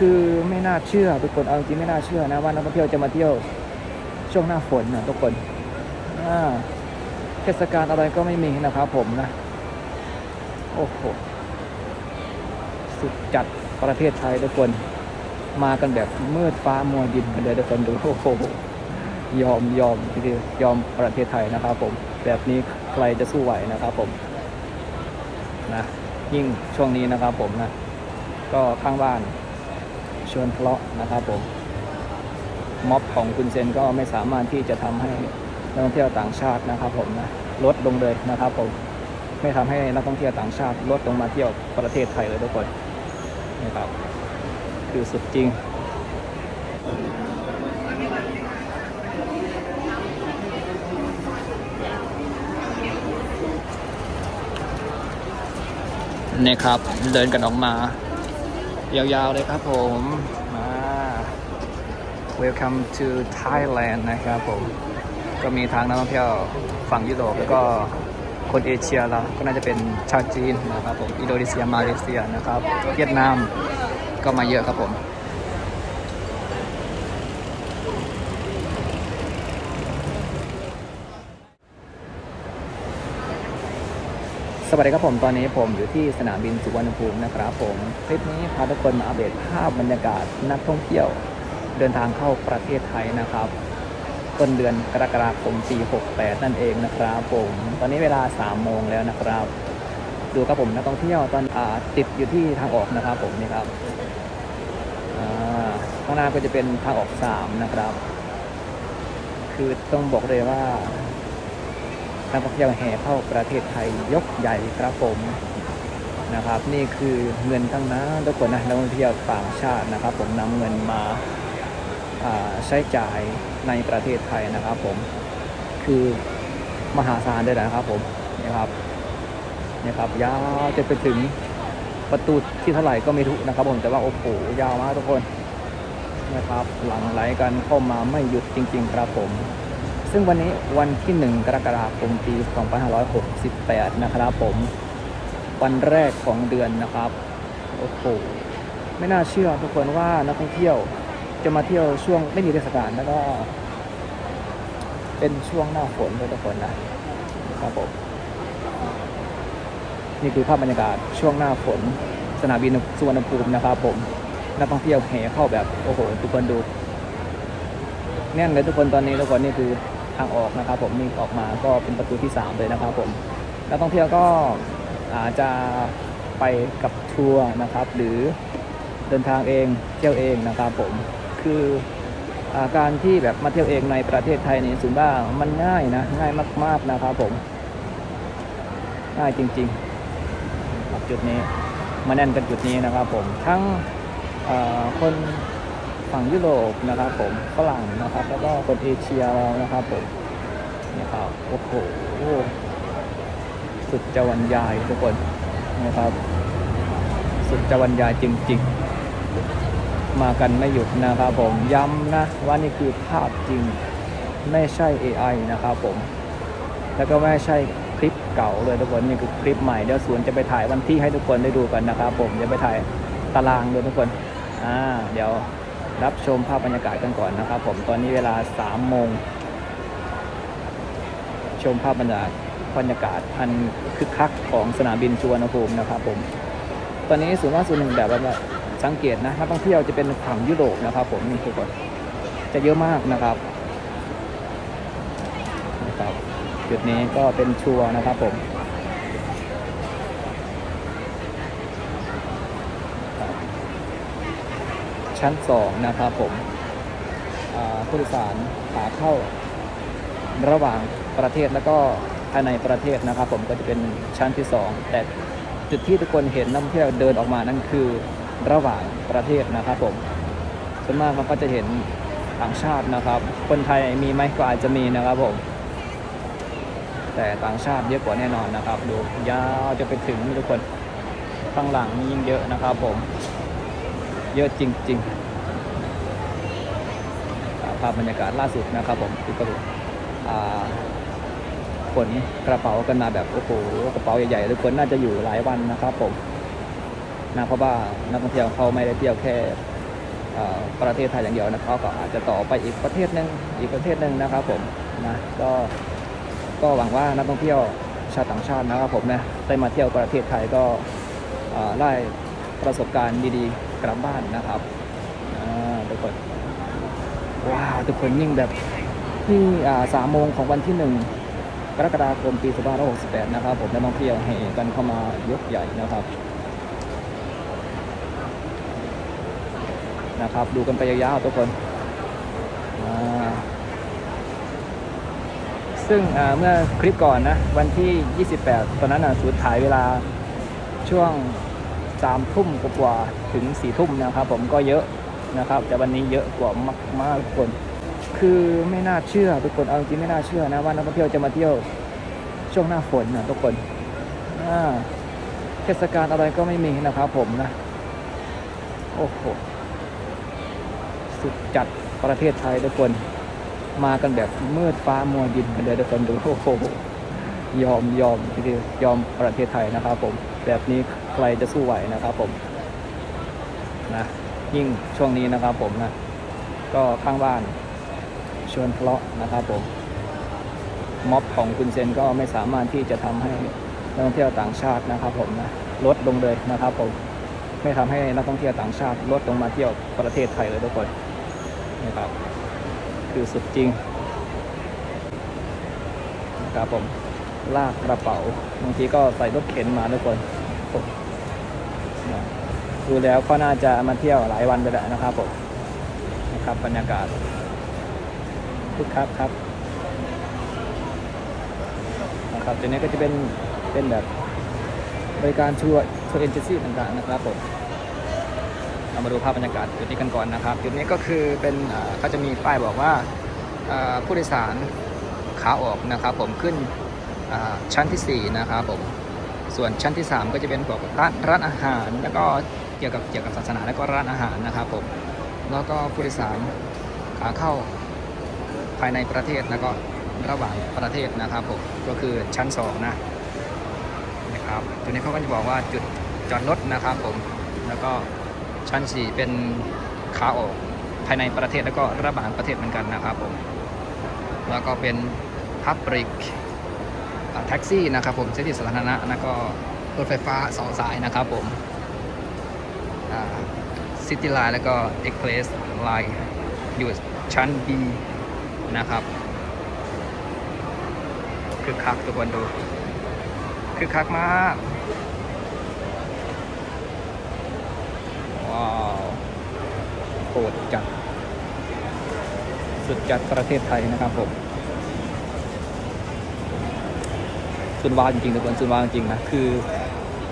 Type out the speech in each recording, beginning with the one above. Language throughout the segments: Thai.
คือไม่น่าเชื่อทุกคนเอาจริงไม่น่าเชื่อนะว่านักท่องเที่ยวจะมาเที่ยวช่วงหน้าฝนนะทุกคนเทศกาลอะไรก็ไม่มีนะครับผมนะ โอ้โห สุดจัดประเทศไทยทุกคน มากันแบบมืดฟ้ามัวดินกันเลยทุกคนดูโอ้โหยอมยอมทีเดียวยอมประเทศไทยนะครับผม แบบนี้ใครจะสู้ไหวนะครับผมนะยิ่งช่วงนี้นะครับผมนะ ก็ข้างบ้าน ชวนทะเลาะนะครับผมม็อบของคุณเซนก็ไม่สามารถที่จะทำให้นักท่องเที่ยวต่างชาตินะครับผมนะลดลงเลยนะครับผมไม่ทำให้นักท่องเที่ยวต่างชาติลดลงมาเที่ยวประเทศไทยเลยทุกคนนะครับคือสุดจริงนี่ครับเดินกันออกมา ยาวๆเลยครับผมมา Welcome to Thailand นะครับผม ก็มีทางนักท่องเที่ยวฝั่งยุโรปแล้วก็คนเอเชียแล้วก็น่าจะเป็นชาวจีนนะครับผม อินโดนีเซีย มาเลเซียนะครับ เวียดนามก็มาเยอะครับผม สวัสดีครับผมตอนนี้ผมอยู่ที่สนามบินสุวรรณภูมินะครับผมคลิปนี้พาทุกคนมาอัปเดตภาพบรรยากาศนักท่องเที่ยว เดินทางเข้าประเทศไทยนะครับต้นเดือนกรกฎาคมปี68 นั่นเองนะครับผมตอนนี้เวลา 3 โมงแล้วนะครับ ดูครับผมนักท่องเที่ยวตอนอติดอยู่ที่ทางออกนะครับผมนี่ครับข้างหน้าก็จะเป็นทางออก 3 นะครับ คือต้องบอกเลยว่า นักท่องเที่ยวแห่เข้าประเทศไทยยกใหญ่ครับผมนะครับ นี่คือเงินทั้งนั้นทุกคนนะนักท่องเที่ยวต่างชาตินะครับ ผมนำเงินมาใช้จ่ายในประเทศไทยนะครับ ผมคือมหาศาลเลยนะครับผมนะครับนี่ครับยาวจะไปถึงประตูที่เท่าไหร่ก็ไม่รู้นะครับ ผมแต่ว่าโอ้โหยาวมากทุกคนนะครับ หลังไหลกันเข้ามาไม่หยุดจริง ๆ ครับผม ซึ่งวันนี้วันที่ 1 กรกฎาคมปี 2568 นะครับผม วันแรกของเดือนนะครับ โอ้โห ไม่น่าเชื่อทุกคนว่านักท่องเที่ยวจะมาเที่ยวช่วงไม่มีเทศกาลแล้วก็ เป็นช่วงหน้าฝนด้วยทุกคนนะครับผมนี่คือภาพบรรยากาศช่วงหน้าฝน สนามบินสุวรรณภูมินะครับผมนักท่องเที่ยวแห่เข้าแบบ โอ้โห ทุกคนดู แน่นเลยทุกคนตอนนี้ทุกคนนี่คือางออกนะครับ ผมนี่ออกมาก็เป็นประตูที่ 3 เลยนะครับผมนักท่องเที่ยวก็อาจจะไปกับทัวร์นะครับ หรือเดินทางเองเที่ยวเองนะครับผมคืออาการที่แบบมาเที่ยวเองในประเทศไทยนี่สุนบ้ามันง่ายนะง่ายมาก ๆนะครับผมง่ายจริงๆจุดนี้มาแน่นกันจุดนี้นะครับผมทั้งคน ฝั่งยุโรปนะครับผมฝรั่งนะครับ แล้วก็คนเอเชียเรานะครับผมนี่ครับโอ้โหสุดจะบรรยายทุกคนนะครับ สุดจะบรรยายจริง ๆ มากันไม่หยุดนะครับผมย้ำนะว่านี่คือภาพจริงไม่ใช่ AI นะครับผม แล้วก็ไม่ใช่คลิปเก่าเลยทุกคนนี่คือคลิปใหม่เดี๋ยวสวนจะไปถ่ายวันที่ให้ทุกคนได้ดูกันนะครับผมจะไปถ่ายตารางเลยทุกคนอ่าเดี๋ยว รับชมภาพบรรยากาศกันก่อนนะครับผมตอนนี้เวลา3โมงชมภาพบรรยากาศบรรยากาศอันคึกคักของสนามบินสุวรรณภูมินะครับผมตอนนี้ศูนย์ว่าศูนย์หนึ่งแบบว่าสังเกตนะนักท่องเที่ยวจะเป็นฝั่งยุโรปนะครับผมนี่ทุกคนจะเยอะมากนะครับนะครับจุดนี้ก็เป็นชัวร์นะครับผม ชั้น 2 นะครับผมผู้โดยสารขาเข้าระหว่างประเทศแล้วก็ภายในประเทศนะครับ ผมก็จะเป็นชั้นที่ 2 แต่จุดที่ทุกคนเห็นนักท่องเที่ยวเดินออกมานั่นคือระหว่างประเทศนะครับผมส่วนมากมันก็จะเห็นต่างชาตินะครับ คนไทยมีไหมก็อาจจะมีนะครับผม แต่ต่างชาติเยอะกว่าแน่นอนนะครับ ดูยาวจะไปถึงทุกคนข้างหลังนี่ยิ่งเยอะนะครับผม เยอะจริงๆภาพบรรยากาศล่าสุดนะครับผมคือกระดูกขนกระเป๋ากันมาแบบโอ้โหกระเป๋าใหญ่ๆทุกคนน่าจะอยู่หลายวันนะครับผมนะเพราะว่านักท่องเที่ยวเขาไม่ได้เที่ยวแค่ประเทศไทยอย่างเดียวนะครับก็อาจจะต่อไปอีกประเทศนึงอีกประเทศนึงนะครับผมนะก็ก็หวังว่านักท่องเที่ยวชาวต่างชาตินะครับผมนะได้มาเที่ยวประเทศไทยก็ได้ประสบการณ์ดีๆ กลับบ้านนะครับทุกคนว้าวทุกคนยิ่งแบบที่สามโมงของวันที่หนึ่งกรกฎาคมปี2568 นะครับ ผมนักท่องเที่ยวแห่กันเข้ามายกใหญ่นะครับนะครับ ดูกันไปยาวๆทุกคน ซึ่งเมื่อคลิปก่อนนะ วันที่ 28 ตอนนั้นนะสูตรถ่ายเวลาช่วง 3ทุ่มกว่าถึง4ทุ่มนะครับ ผมก็เยอะนะครับ แต่วันนี้เยอะกว่ามากๆทุกคน คือไม่น่าเชื่อทุกคนเอาจริงไม่น่าเชื่อนะว่านักท่องเที่ยวจะมาเที่ยวช่วงหน้าฝนนะทุกคนเทศกาลอะไรก็ไม่มีนะครับผมนะ โอ้โหสุดจัดประเทศไทยทุกคน มากันแบบมืดฟ้ามัวดินกันเลยทุกคนดูโอ้โหยอมยอมทีเดียวยอมประเทศไทยนะครับผมแบบนี้ รจะสู้ไหวนะครับผมนะยิ่งช่วงนี้นะครับผมนะก็ข้างบ้านชวนทะเลาะนะครับผมม็อบของคุณเซนก็ไม่สามารถที่จะทำให้นักท่องเที่ยวต่างชาตินะครับผมนะลดลงเลยนะครับผมไม่ทำให้นักท่องเที่ยวต่างชาติลดลงมาเที่ยวประเทศไทยเลยทุกคนนะครับคือสุดจริงนะครับผมลากกระเป๋าบางทีก็ใส่รถเข็นมาทุกคน ดูแล้วก็น่าจะมาเที่ยวหลายวันไปแล้วนะครับผมนะครับบรรยากาศคึกคักครับนะครับตัวนี้ก็จะเป็นเป็นแบบบริการทัวร์ทัวร์เอเจนซี่ต่างๆนะครับผมเรามาดูภาพบรรยากาศจุดนี้กันก่อนนะครับจุดนี้ก็คือเป็นเขาจะมีป้ายบอกว่าผู้โดยสารขาออกนะครับ ผมขึ้นชั้นที่ 4 นะครับผม ส่วนชั้นที่ 3 ก็จะเป็นพวกร้านร้านอาหาร แล้วก็เกี่ยวกับเกี่ยวกับศาสนาแล้วก็ร้านอาหารนะครับผมแล้วก็ผู้โดยสารขาเข้าภายในประเทศแล้วก็ระหว่างประเทศนะครับผมก็คือชั้น 2 นะนะครับจุดนี้เขาก็จะบอกว่าจุดจอดรถนะครับผมแล้วก็ชั้น 4 เป็นขาออกภายในประเทศแล้วก็ระหว่างประเทศเหมือนกันนะครับผมแล้วก็เป็นพับริก แท็กซี่นะครับผมเส้นที่สาธารณะแล้วก็รถไฟฟ้า2สายนะครับผมซิตี้ไลน์แล้วก็เอ็กเพรสไลน์อยู่ชั้น B นะครับคือคักทุกคนดูคือคักมาก ว้าวโคตรจัด สุดจัดประเทศไทยนะครับผม สุดว้าจริงๆทุกคนสุดว้าจริงๆนะคือ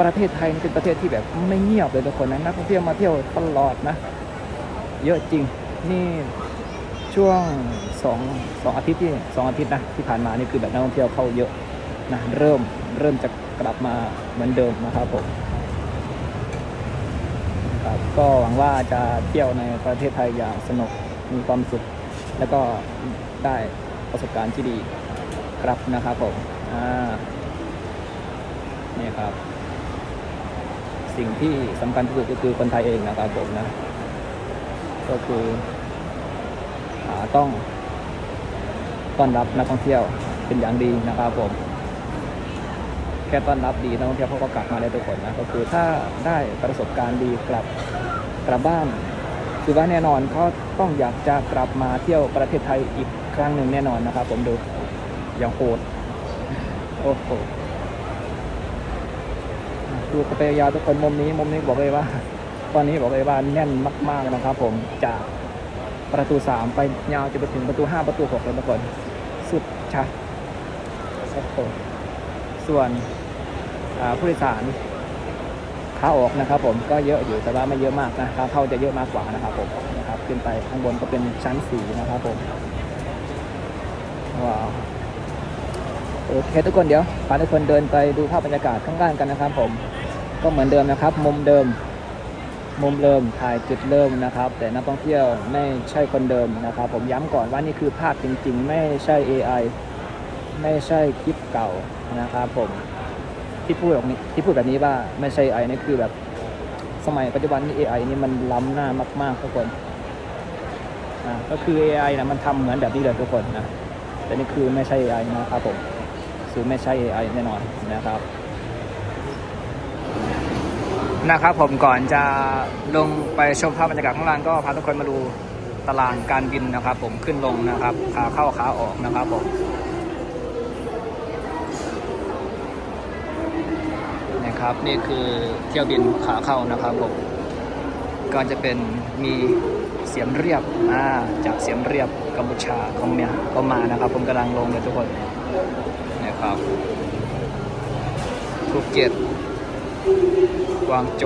ประเทศไทยเป็นประเทศที่แบบไม่เงียบเลยทุกคนนะนักท่องเที่ยวมาเที่ยวตลอดนะ เยอะจริงนี่ช่วงสองสองอาทิตย์ที่สองอาทิตย์นะที่ผ่านมานี่คือแบบนักท่องเที่ยวเข้าเยอะนะเริ่มเริ่มจะกลับมาเหมือนเดิมนะครับผมครับก็หวังว่าจะเที่ยวในประเทศไทยอย่างสนุกมีความสุข แล้วก็ได้ประสบการณ์ที่ดีครับนะครับผม อ่านี่ครับ สิ่งที่สำคัญที่สุดก็คือคนไทยเองนะครับผมนะ ก็คืออาต้องต้อนรับนักท่องเที่ยวเป็นอย่างดีนะครับผม แค่ต้อนรับดีนักท่องเที่ยวเขาก็กลับมาได้ทุกคนนะก็คือถ้าได้ประสบการณ์ดีกลับกลับบ้านคือว่าแน่นอนเขาต้องอยากจะกลับมาเที่ยวประเทศไทยอีกครั้งหนึ่งแน่นอนนะครับ ผมดูอย่างโหด โอ้โหดูกันไปยาวทุกคนมุมนี้มุมนี้บอกเลยว่า ตอนนี้บอกเลยว่าแน่นมาก ๆนะครับ ผมจากประตู 3 ไปยาวจะไปถึงประตู 5 ประตู6เลยทุกคนสุดชัดโอ้โหส่วนผู้โดยสารขาออกนะครับ ผมก็เยอะอยู่แต่ว่าไม่เยอะมากนะขาเข้าจะเยอะมากกว่านะครับ ผมนะครับขึ้นไปข้างบนก็เป็นชั้นสี่นะครับ ผมว้าว เคทุกคนเดี๋ยวพาทุกคนเดินไปดูภาพบรรยากาศข้างล่างกันนะครับ ผมก็เหมือนเดิมนะครับ มุมเดิม มุมเดิมถ่ายจุดเริ่มนะครับ แต่นักท่องเที่ยวไม่ใช่คนเดิมนะครับ ผมย้ำก่อนว่านี่คือภาพจริง ๆ ไม่ใช่ AI ไม่ใช่คลิปเก่านะครับผมที่พูดแบบนี้ที่พูดแบบนี้ว่าไม่ใช่ไอนี่คือแบบสมัยปัจจุบันนี้ AI นี่มันล้ำหน้ามากๆทุกคนอ่าก็คือ AI นะมันทำเหมือนแบบนี้เลยทุกคนนะแต่นี่คือไม่ใช่ AI นะครับผม คือไม่ใช่ AI แน่นอนนะครับ นะครับผมก่อนจะลงไปชมภาพบรรยากาศข้างล่างก็พาทุกคนมาดูตารางการบินนะครับผมขึ้นลงนะครับขาเข้าขาออกนะครับผมนะครับ นี่คือเที่ยวบินขาเข้านะครับผมก็จะเป็นมีเสียมเรียบอ่าจากเสียมเรียบกัมพูชาของเมียก็มานะครับ ผมกำลังลงเลยทุกคน ครับภูเก็ตกวางโจ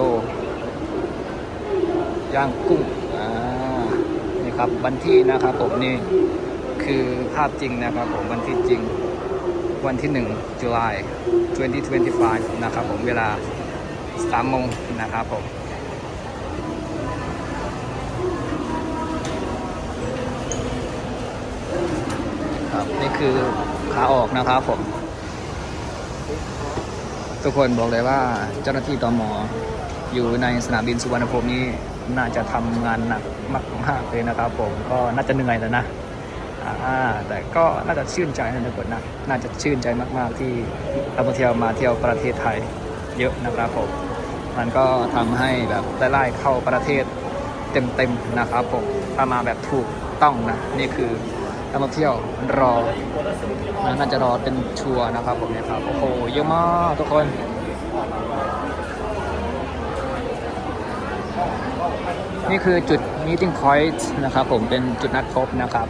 ย่างกุ้งอ่านี่ครับวันที่นะครับผมนี่คือภาพจริงนะครับผมวันที่จริงวันที่1จุลาย2025 นะครับผมเวลา3โมงนะครับผมครับนี่คือขาออกนะครับผม ทุกคนบอกเลยว่าเจ้าหน้าที่ตมอยู่ในสนามบินสุวรรณภูมินี้น่าจะทำงานหนักมากๆเลยนะครับ ผมก็น่าจะเหนื่อยแล้วนะแต่ก็น่าจะชื่นใจนะทุกคนนะน่าจะชื่นใจมากๆที่นักท่องเที่ยวมาเที่ยวประเทศไทยเยอะนะครับผมมันก็ทำให้แบบได้ไล่เข้าประเทศเต็มๆนะครับผมถ้ามาแบบถูกต้องนะนี่คือ นักท่องเที่ยวรอน่าจะรอเป็นชัวร์นะครับผมเนี่ยครับ โอ้โห เยอะมากทุกคนนี่คือจุด meeting point นะครับผมเป็นจุดนัดพบนะครับ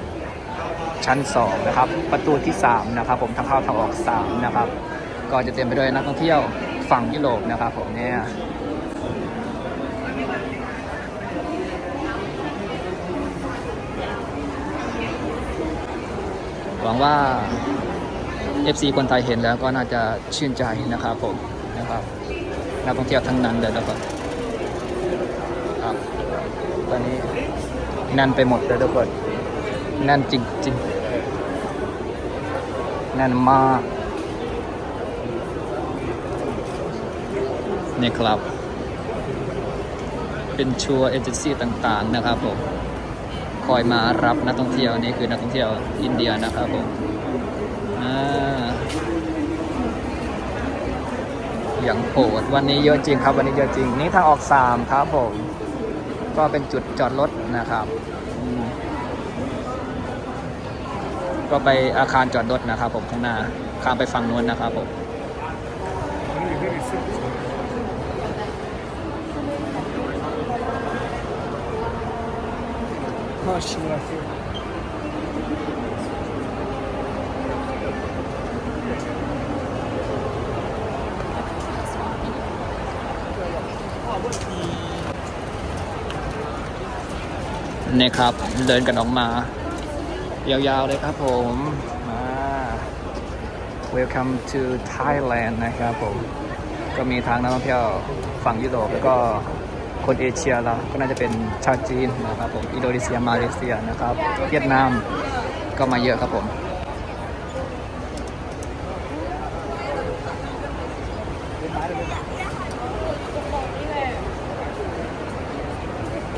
ชั้น 2 นะครับ ประตูที่ 3 นะครับ ผมทางเข้าทางออก 3 นะครับ ก็จะเต็มไปด้วยนักท่องเที่ยวฝั่งยุโรปนะครับผมเนี่ย หวังว่า FC คนไทยเห็นแล้วก็น่าจะชื่นใจนะครับผมนะครับนักท่องเที่ยวทั้งนั้นเลยแล้วก็ครับตอนนี้แน่นไปหมดเลยทุกคนแน่นจริงจริงๆแน่นมากนี่ครับ เป็นชัวร์เอเจนซี่ต่างๆนะครับผม คอยมารับนักท่องเที่ยวนี่คือนักท่องเที่ยวอินเดียนะครับผมอย่างโหดวันนี้เยอะจริงครับ วันนี้เยอะจริง นี่ทางออกสามครับผม ก็เป็นจุดจอดรถนะครับ ก็ไปอาคารจอดรถนะครับผมข้างหน้า ข้ามไปฝั่งนู้นนะครับผม นี่ครับ เดินกันออกมา ยาวๆเลยครับผมมา Welcome to Thailand นะครับผม ก็มีทางนักท่องเที่ยวฝั่งยุโรปแล้วก็ คนเอเชียเราก็น่าจะเป็นชาวจีนนะครับผมอินโดนีเซียมาเลเซียนะครับเวียดนามก็มาเยอะครับผม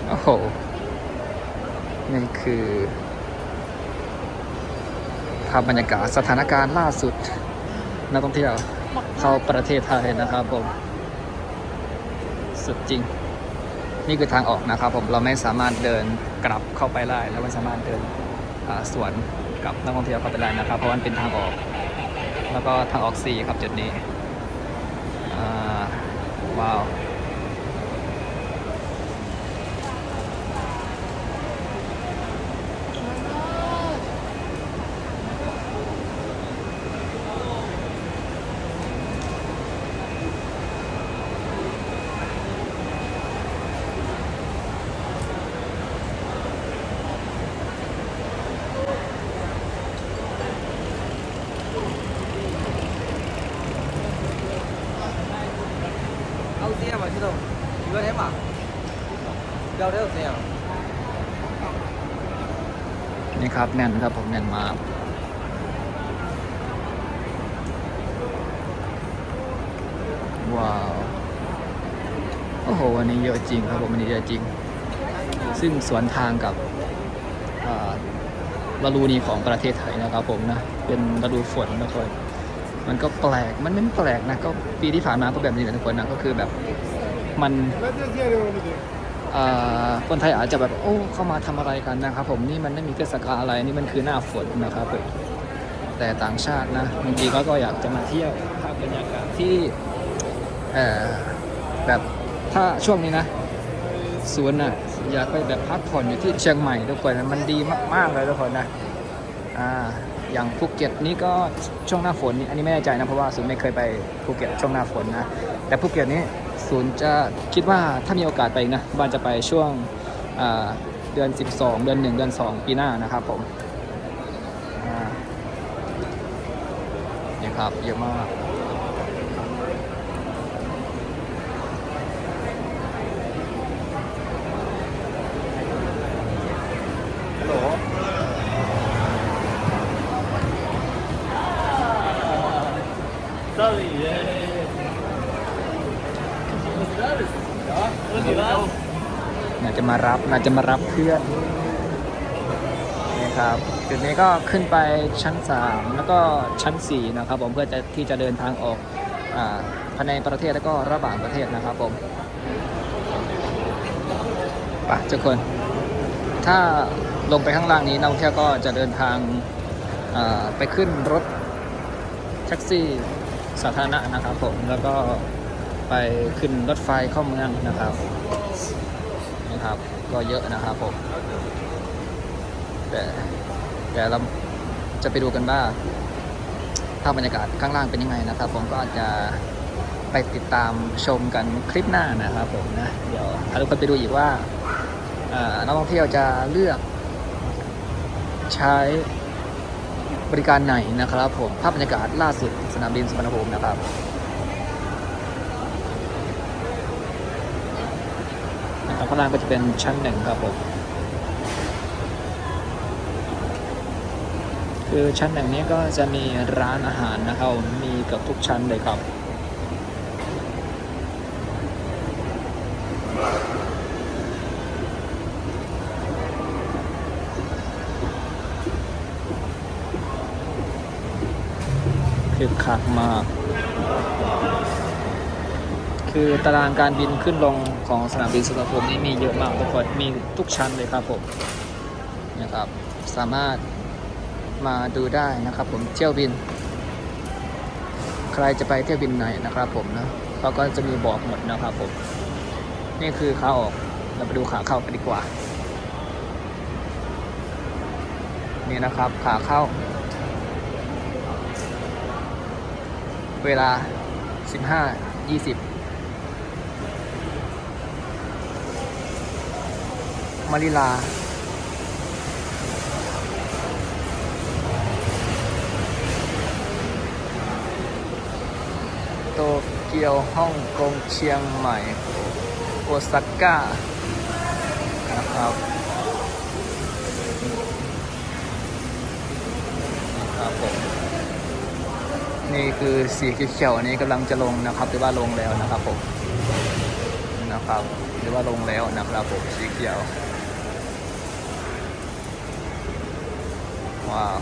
โอ้โหนี่คือ ภาพบรรยากาศสถานการณ์ล่าสุดนักท่องเที่ยวเข้าประเทศไทยนะครับผม สุดจริง นี่คือทางออกนะครับผมเราไม่สามารถเดินกลับเข้าไปได้และไม่สามารถเดินสวนกับนักท่องเที่ยวเข้าไปได้นะครับ เพราะมันเป็นทางออก แล้วก็ทางออก4ครับจุดนี้อ่าว้าว เอาเสียมาที่ตรงอยู่กันได้ป่ะเดี๋ยวเดี๋ยวเสีย นี่ ครับแน่นครับผมแน่นมากว้าวโอ้โหวันนี้เยอะจริงครับผมวันนี้เยอะจริง ซึ่งสวนทางกับฤดูนี้ของประเทศไทยนะครับผมนะเป็นฤดูฝนนะทุกคนมันก็แปลกมันไม่แปลกนะก็ปีที่ผ่านมาก็แบบนี้แหละทุกคนนะก็คือแบบมัน คนไทยอาจจะแบบโอ้เข้ามาทำอะไรกันนะครับ ผมนี่มันไม่มีเทศกาลอะไรนี่มันคือหน้าฝนนะครับผมแต่ต่างชาตินะบางทีเขาก็อยากจะมาเที่ยวภาพบรรยากาศที่แบบถ้าช่วงนี้นะสวนน่ะอยากไปแบบพักผ่อนอยู่ที่เชียงใหม่ทุกคนมันดีมากๆเลยทุกคนนะอ่า อย่างภูเก็ตนี่ก็ช่วงหน้าฝนนี่อันนี้ไม่แน่ใจนะเพราะว่าศูนย์ไม่เคยไปภูเก็ตช่วงหน้าฝนนะแต่ภูเก็ตนี้ศูนย์จะคิดว่าถ้ามีโอกาสไปนะบ้านจะไปช่วงเดือน 12 เดือน 1 เดือน 2 ปีหน้านะครับผมนี่ครับเยอะมาก ฮัลโหล น่าจะ มาจะมารับเพื่อนนี่ครับจุดนี้ก็ขึ้นไปชั้น 3 แล้วก็ชั้น 4 นะครับผมเพื่อจะที่จะเดินทางออกภายในประเทศแล้วก็ระหว่างประเทศนะครับผมไปทุกคน ถ้าลงไปข้างล่างนี้นักท่องเที่ยวก็จะเดินทางไปขึ้นรถแท็กซี่สาธารณะนะครับผมแล้วก็ไปขึ้นรถไฟเข้าเมืองนะครับ นะครับ ก็เยอะนะครับผม แต่แต่เราจะไปดูกันว่าภาพบรรยากาศข้างล่างเป็นยังไงนะครับ ผมก็อาจจะไปติดตามชมกันคลิปหน้านะครับผมนะ เดี๋ยวพาทุกคนไปดูอีกว่าอ่านักท่องเที่ยวจะเลือก ใช้บริการไหนนะครับ ผมภาพบรรยากาศล่าสุดสนามบินสุวรรณภูมินะครับ ข้างล่างก็จะเป็นชั้นหนึ่งครับผมคือชั้นหนึ่งนี้ก็จะมีร้านอาหารนะครับ มีเกับทุกชั้นเลยครับคึกคักมาก คือตารางการบินขึ้นลงของสนามบินสุวรรณภูมินี่มีเยอะมากทุกคนมีทุกชั้นเลยครับผมนะครับ สามารถมาดูได้นะครับ ผมเที่ยวบิน ใครจะไปเที่ยวบินไหนนะครับ ผมนะเขาก็จะมีบอกหมดนะครับผม นี่คือขาออกเราไปดูขาเข้ากันดีกว่า นี่นะครับขาเข้า เวลา 15 20 มาริลา โตเกียวฮ่องกงเชียงใหม่ โอซาก้า นะครับครับผมนี่คือสีเขียวๆอันนี้กำลังจะลงนะครับหรือว่าลงแล้วนะครับผมนะครับหรือว่าลงแล้วนะครับผมสีเขียว ว้าว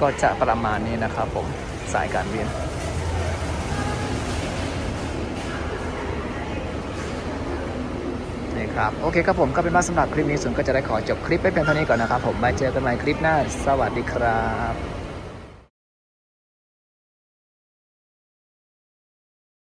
ก็จะประมาณนี้นะครับผมสายการบินนี่ครับ โอเคครับผมก็เป็นว่าสำหรับคลิปนี้ส่วนก็จะได้ขอจบคลิปไปเพียงเท่านี้ก่อนนะครับผมไว้เจอกันใหม่คลิปหน้า สวัสดีครับ